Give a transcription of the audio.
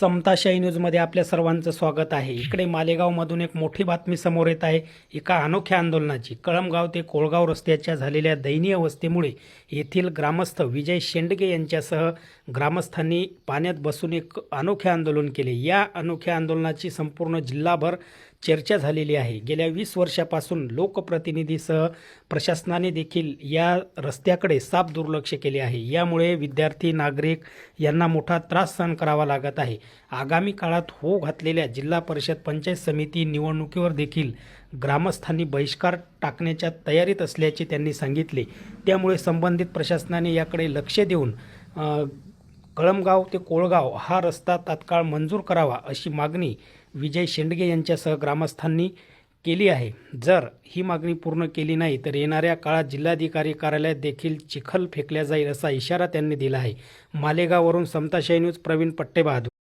समताशाही न्यूजमध्ये आपल्या सर्वांचं स्वागत आहे. इकडे मालेगावमधून एक मोठी बातमी समोर येत आहे. एका अनोख्या आंदोलनाची. कळमगाव ते कोळगाव रस्त्याच्या झालेल्या दयनीय अवस्थेमुळे येथील ग्रामस्थ विजय शेंडगे यांच्यासह ग्रामस्थांनी पाण्यात बसून एक अनोखे आंदोलन केले. या अनोख्या आंदोलनाची संपूर्ण जिल्हाभर चर्चा झालेली आहे. गेल्या वीस वर्षापासून लोकप्रतिनिधीसह प्रशासनाने देखील या रस्त्याकडे साफ दुर्लक्ष केले आहे. यामुळे विद्यार्थी नागरिक यांना मोठा त्रास सहन करावा लागत आहे. आगामी काळात हो घातलेल्या जिल्हा परिषद पंचायत समिती निवडणुकीवर देखील ग्रामस्थांनी बहिष्कार टाकण्याच्या तयारीत असल्याचे त्यांनी सांगितले. त्यामुळे संबंधित प्रशासनाने याकडे लक्ष देऊन कळमगाव ते कोळगाव हा रस्ता तात्काळ मंजूर करावा अशी मागणी विजय शेंडगे यांच्यासह ग्रामस्थांनी केली आहे. जर ही मागणी पूर्ण केली नाही तर येणाऱ्या काळात जिल्हाधिकारी कार्यालयात देखील चिखल फेकल्या जाईल असा इशारा त्यांनी दिला आहे. मालेगाववरून समताशाही न्यूज प्रवीण पट्टेबहादूर